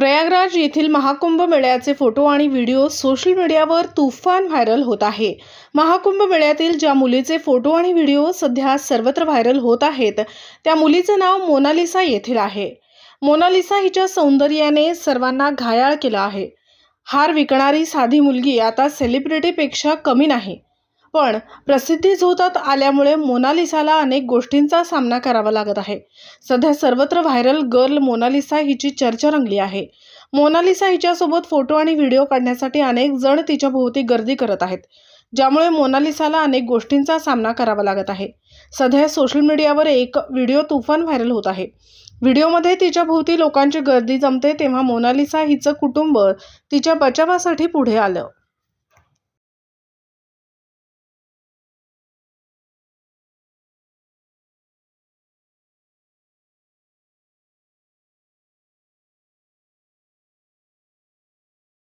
प्रयागराज येथील महाकुंभ मेळ्याचे फोटो आणि व्हिडिओ सोशल मीडियावर तुफान व्हायरल होत आहे. महाकुंभ मेळ्यातील ज्या मुलीचे फोटो आणि व्हिडिओ सध्या सर्वत्र व्हायरल होत आहेत त्या मुलीचे नाव मोनालिसा येथील आहे. मोनालिसा हिच्या सौंदर्याने सर्वांना घायाळ केलं आहे. हार विकणारी साधी मुलगी आता सेलिब्रिटीपेक्षा कमी नाही. पण प्रसिद्धी झोतात आल्यामुळे मोनालिसाला अनेक गोष्टींचा सामना करावा लागत आहे. सध्या सर्वत्र व्हायरल गर्ल मोनालिसा हिची चर्चा रंगली आहे. मोनालिसा हिच्यासोबत फोटो आणि व्हिडिओ काढण्यासाठी अनेक जण तिच्या भोवती गर्दी करत आहेत ज्यामुळे मोनालिसाला अनेक गोष्टींचा सामना करावा लागत आहे. सध्या सोशल मीडियावर एक व्हिडिओ तुफान व्हायरल होत आहे. व्हिडिओमध्ये तिच्या भोवती लोकांची गर्दी जमते तेव्हा मोनालिसा हिचं कुटुंब तिच्या बचावासाठी पुढे आलं.